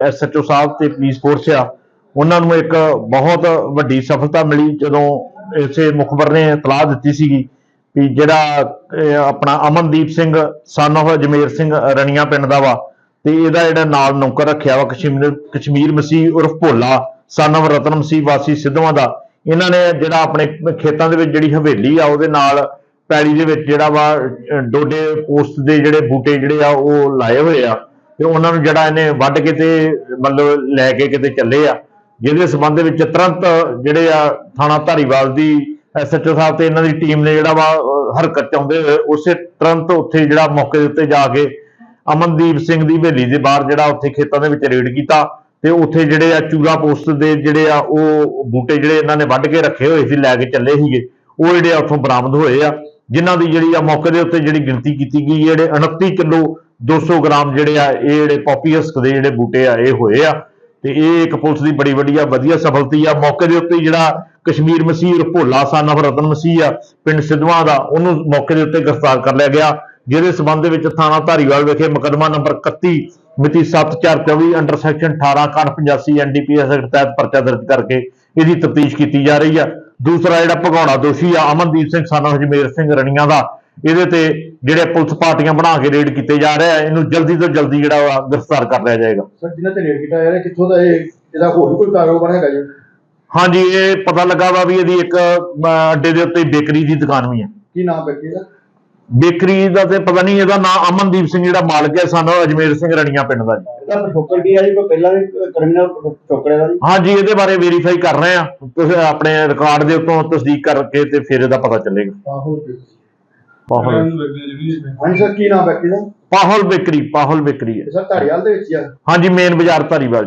SHO ਸਾਹਿਬ ਤੇ police force ਆ, ਉਹਨਾਂ ਨੂੰ ਇੱਕ ਬਹੁਤ ਵੱਡੀ ਸਫਲਤਾ ਮਿਲੀ ਜਦੋਂ ਇਸੇ ਮੁਖਬਰ ਨੇ ਇਤਲਾਹ ਦਿੱਤੀ ਸੀਗੀ ਵੀ ਜਿਹੜਾ ਆਪਣਾ ਅਮਨਦੀਪ ਸਿੰਘ, son of ਅਜਮੇਰ ਸਿੰਘ ਰਣੀਆਂ ਪਿੰਡ ਦਾ ਵਾ, ਤੇ ਇਹਦਾ ਜਿਹੜਾ ਨਾਲ ਨੌਕਰ ਰੱਖਿਆ ਵਾ ਕਸ਼ਮੀਰ ਕਸ਼ਮੀਰ ਮਸੀਹ ਉਰਫ ਭੋਲਾ, son of ਰਤਨ ਮਸੀਹ ਵਾਸੀ ਸਿੱਧਵਾਂ ਦਾ, ਇਹਨਾਂ ਨੇ ਜਿਹੜਾ ਆਪਣੇ ਖੇਤਾਂ ਦੇ ਵਿੱਚ ਜਿਹੜੀ ਹਵੇਲੀ ਆ, ਉਹਦੇ ਨਾਲ ਪੈਲੀ ਦੇ ਵਿੱਚ ਜਿਹੜਾ ਵਾ ਡੋਡੇ ਪੋਸਟ ਦੇ ਜਿਹੜੇ ਬੂਟੇ ਜਿਹੜੇ ਆ, ਉਹ ਲਾਏ ਹੋਏ ਆ। ਤੇ ਉਹਨਾਂ ਨੂੰ ਜਿਹੜਾ ਇਹਨੇ ਵੱਢ ਕੇ ਤੇ ਮਤਲਬ ਲੈ ਕੇ ਕਿਤੇ ਚੱਲੇ ਆ, ਜਿਹਦੇ ਸਬੰਧ ਵਿੱਚ ਤੁਰੰਤ ਜਿਹੜੇ ਆ ਥਾਣਾ ਧਾਰੀਵਾਲ ਦੀ ਐਸਐਚਓ ਸਾਹਿਬ ਤੇ ਇਹਨਾਂ ਦੀ ਟੀਮ ਨੇ ਜਿਹੜਾ ਵਾ ਹਰਕਤ ਚ ਆਉਂਦੇ ਹੋਏ ਉਸੇ ਤੁਰੰਤ ਉੱਥੇ ਜਿਹੜਾ ਮੌਕੇ ਦੇ ਉੱਤੇ ਜਾ ਕੇ ਅਮਨਦੀਪ ਸਿੰਘ ਦੀ ਹਵੇਲੀ ਦੇ ਬਾਹਰ ਜਿਹੜਾ ਉੱਥੇ ਖੇਤਾਂ ਦੇ ਵਿੱਚ ਰੇਡ ਕੀਤਾ ਤੇ ਉੱਥੇ ਜਿਹੜੇ ਆ ਚੂਰਾ ਪੋਸਟ ਦੇ ਜਿਹੜੇ ਆ ਉਹ ਬੂਟੇ ਜਿਹੜੇ ਇਹਨਾਂ ਨੇ ਵੱਢ ਕੇ ਰੱਖੇ ਹੋਏ ਸੀ, ਲੈ ਕੇ ਚੱਲੇ ਸੀਗੇ। ਉਹ ਜਿਹੜੇ ਆ ਉੱਥੋਂ ਬਰਾਮਦ ਹੋਏ ਆ, ਜਿਨ੍ਹਾਂ ਦੀ ਜਿਹੜੀ ਆ ਮੌਕੇ ਦੇ ਉੱਤੇ ਜਿਹੜੀ ਗਿਣਤੀ ਕੀਤੀ ਗਈ ਜਿਹੜੇ 29 ਕਿਲੋ 200 ਗ੍ਰਾਮ ਜਿਹੜੇ ਆ, ਇਹ ਜਿਹੜੇ ਪੋਪੀਅਸਕ ਦੇ ਜਿਹੜੇ ਬੂਟੇ ਆ, ਇਹ ਹੋਏ ਆ। ਤੇ ਇਹ ਇੱਕ ਪੁਲਿਸ ਦੀ ਬੜੀ ਵਧੀਆ ਵਧੀਆ ਸਫਲਤੀ ਆ। ਮੌਕੇ ਦੇ ਉੱਤੇ ਜਿਹੜਾ ਕਸ਼ਮੀਰ ਮਸੀਹ, ਭੋਲਾ ਸਨ ਆਫ ਰਤਨ ਮਸੀਹ ਆ, ਪਿੰਡ ਸਿੱਧਵਾਂ ਦਾ, ਉਹਨੂੰ ਮੌਕੇ ਦੇ ਉੱਤੇ ਗ੍ਰਿਫਤਾਰ ਕਰ ਲਿਆ ਗਿਆ। ਜਿਹਦੇ ਸਬੰਧ ਦੇ ਵਿੱਚ ਥਾਣਾ ਧਾਰੀਵਾਲ ਵਿਖੇ ਮੁਕੱਦਮਾ ਨੰਬਰ 31 ਮਿਤੀ 7424 ਅੰਡਰ ਸੈਕਸ਼ਨ 18 ਕਾਨ 85 ਐਨਡੀਪੀਐਸ ਐਕਟ ਤਹਿਤ ਪਰਚਾ ਦਰਜ ਕਰਕੇ ਇਹਦੀ ਤਫਤੀਸ਼ ਕੀਤੀ ਜਾ ਰਹੀ ਆ। ਦੂਸਰਾ ਜਿਹੜਾ ਭਗੌੜਾ ਦੋਸ਼ੀ ਆ, ਅਮਨਦੀਪ ਸਿੰਘ, ਸਾਨਾ ਹਜਮੇਰ ਸਿੰਘ ਰਣੀਆਂ ਦਾ ਇਹਦੇ ਤੇ ਜਿਹੜੇ ਪੁਲਿਸ ਪਾਰਟੀਆਂ ਬਣਾ ਕੇ ਰੇਡ ਕੀਤੇ ਜਾ ਰਹੇ ਆ ਇਹਨੂੰ ਜਲਦੀ ਤੋਂ ਜਲਦੀ ਜਿਹੜਾ ਵਾ ਗ੍ਰਿਫਤਾਰ ਕਰ ਲਿਆ ਜਾਏਗਾ। ਸਰ ਜਿਨ੍ਹਾਂ ਤੇ ਰੇਡ ਕੀਤਾ ਯਾਰ ਕਿੱਥੋਂ ਦਾ ਇਹ ਇਹਦਾ ਹੋਰ ਵੀ ਕੋਈ ਕਾਰੋਬਾਰ ਹੈਗਾ ਜੀ? ਹਾਂਜੀ ਇਹ ਪਤਾ ਲੱਗਾ ਵਾ ਵੀ ਇਹਦੀ ਇੱਕ ਅੱਡੇ ਦੇ ਉੱਤੇ ਬੇਕਰੀ ਦੀ ਦੁਕਾਨ ਵੀ ਹੈ ਕੀ ਨਾਮ ਬੈਠੀ ਦਾ? ਬੇਕਰੀ ਦਾ ਤੇ ਪਤਾ ਨਹੀਂ ਇਹਦਾ ਨਾਮ ਅਮਨਦੀਪ ਸਿੰਘ ਜਿਹੜਾ ਮਾਲਕ ਹੈ ਸਾਨੂੰ ਅਜਮੇਰ ਸਿੰਘ ਰਣੀਆਂ ਪਿੰਡ ਦਾ ਜੀ। ਇਹਦਾ ਪਿਛੋਕੜ ਕੀ ਆ ਜੀ? ਕੋਈ ਪਹਿਲਾਂ ਵੀ ਕ੍ਰਿਮੀਨਲ ਪਿਛੋਕੜ ਦਾ ਜੀ? ਹਾਂਜੀ ਇਹਦੇ ਬਾਰੇ ਵੈਰੀਫਾਈ ਕਰ ਰਹੇ ਆ। ਤੁਸੀਂ ਆਪਣੇ ਰਿਕਾਰਡ ਦੇ ਉੱਤੋਂ ਤਸਦੀਕ ਕਰਕੇ ਤੇ ਫਿਰ ਇਹਦਾ ਪਤਾ ਚੱਲੇਗਾ। ਆਹੋ ਪਾਹਲ। ਹਾਂਜੀ ਸਰ ਕੀ ਨਾਮ ਬੈਠੀ ਦਾ? ਪਾਹਲ ਬੇਕਰੀ ਪਾਹਲ ਬੇਕਰੀ ਹੈ। ਸਰ ਧਾਰੀਵਾਲ ਦੇ ਵਿੱਚ ਹੀ ਆ। ਹਾਂਜੀ ਮੇਨ ਬਾਜ਼ਾਰ ਧਾਰੀਵਾਲ।